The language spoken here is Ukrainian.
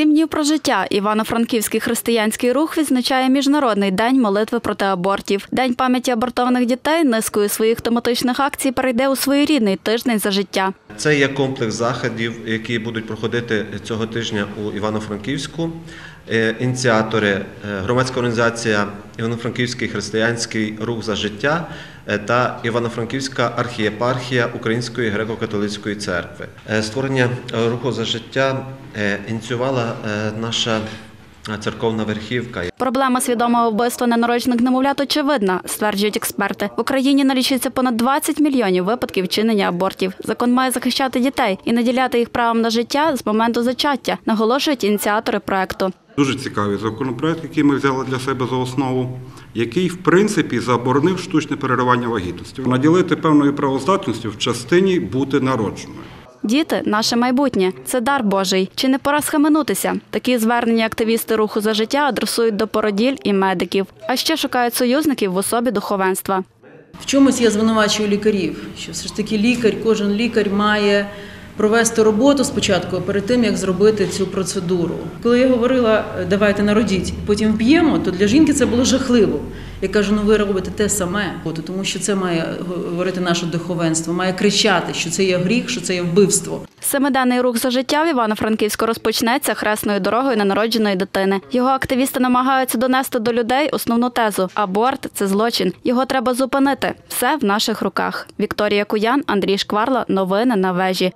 Сім днів про життя Івано-Франківський християнський рух відзначає Міжнародний день молитви проти абортів. День пам'яті абортованих дітей низкою своїх тематичних акцій перейде у своєрідний тиждень за життя. Це є комплекс заходів, які будуть проходити цього тижня у Івано-Франківську. Е, Ініціатори е, громадська організація Івано-Франківський християнський рух за життя е, та Івано-Франківська архієпархія Української греко-католицької церкви. Створення руху за життя ініціювала наша церковна верхівка. Проблема свідомого вбивства ненароджених немовлят очевидна, стверджують експерти. В Україні налічується понад 20 мільйонів випадків вчинення абортів. Закон має захищати дітей і наділяти їх правом на життя з моменту зачаття, наголошують ініціатори проекту. Дуже цікавий законопроект, який ми взяли для себе за основу, який в принципі заборонив штучне переривання вагітності, наділити певною правоздатністю в частині бути народженою. Діти наше майбутнє. Це дар Божий. Чи не пора схаменутися? Такі звернення активісти руху за життя адресують до породіль і медиків, а ще шукають союзників в особі духовенства. В чомусь я звинувачую лікарів, що все ж таки лікар, кожен лікар має провести роботу спочатку, перед тим як зробити цю процедуру. Коли я говорила, давайте народіть, потім вб'ємо, то для жінки це було жахливо. Я кажу, ну ви робите те саме, тому що це має говорити наше духовенство, має кричати, що це є гріх, що це є вбивство. Семиденний рух за життя в Івано-Франківську розпочнеться хресною дорогою ненародженої дитини. Його активісти намагаються донести до людей основну тезу: аборт це злочин. Його треба зупинити. Все в наших руках. Вікторія Куян, Андрій Шкварла. Новини на вежі.